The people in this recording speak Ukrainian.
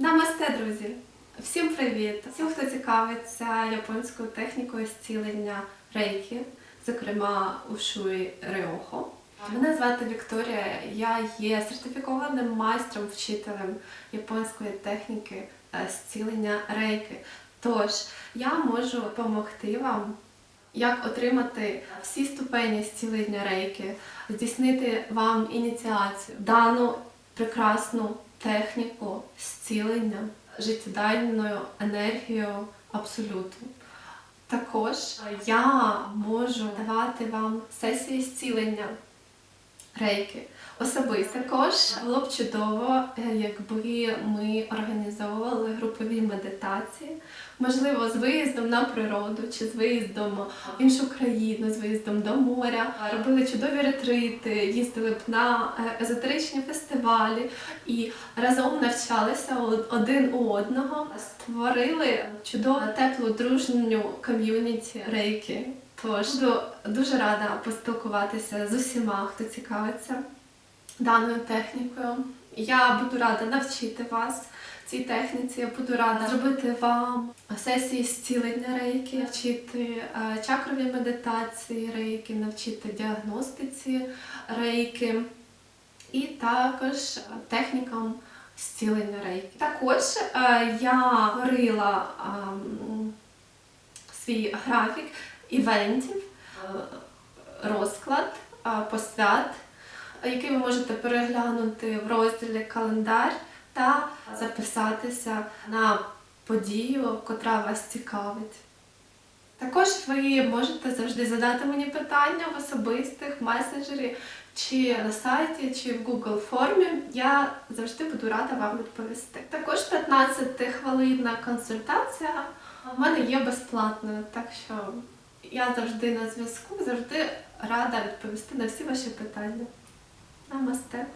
Намасте, друзі! Всім привіт! Всім, хто цікавиться японською технікою зцілення рейки, зокрема ушуї Реохо. Мене звати Вікторія, я є сертифікованим майстром вчителем японської техніки е, зцілення рейки. Тож я можу допомогти вам, як отримати всі ступені зцілення рейки, здійснити вам ініціацію, дану прекрасну техніку зцілення життєдайною енергією абсолюту. Також я можу давати вам сесії зцілення рейки особисто. Також було б чудово, е, якби ми організовували групові медитації, можливо, з виїздом на природу чи з виїздом в іншу країну, з виїздом до моря. Робили чудові ретрити, їздили б на е, езотеричні фестивалі і разом навчалися один у одного, створили чудову теплу дружню ком'юніті рейки. Тож буду дуже рада поспілкуватися з усіма, хто цікавиться даною технікою. Я буду рада навчити вас цій техніці. Я буду рада зробити вам сесії зцілення рейки, навчити е, чакрові медитації рейки, навчити діагностиці рейки і також технікам зцілення рейки. Також е, я створила ем, свій графік івентів, е, розклад, е, посвят, який ви можете переглянути в розділі календар та записатися на подію, котра вас цікавить. Також ви можете завжди задати мені питання в особистих месенджері, чи на сайті, чи в Google формі. Я завжди буду рада вам відповісти. Також 15 хвилинна консультація в мене є безплатною, так що я завжди на зв'язку, завжди рада відповісти на всі ваші питання. Намасте.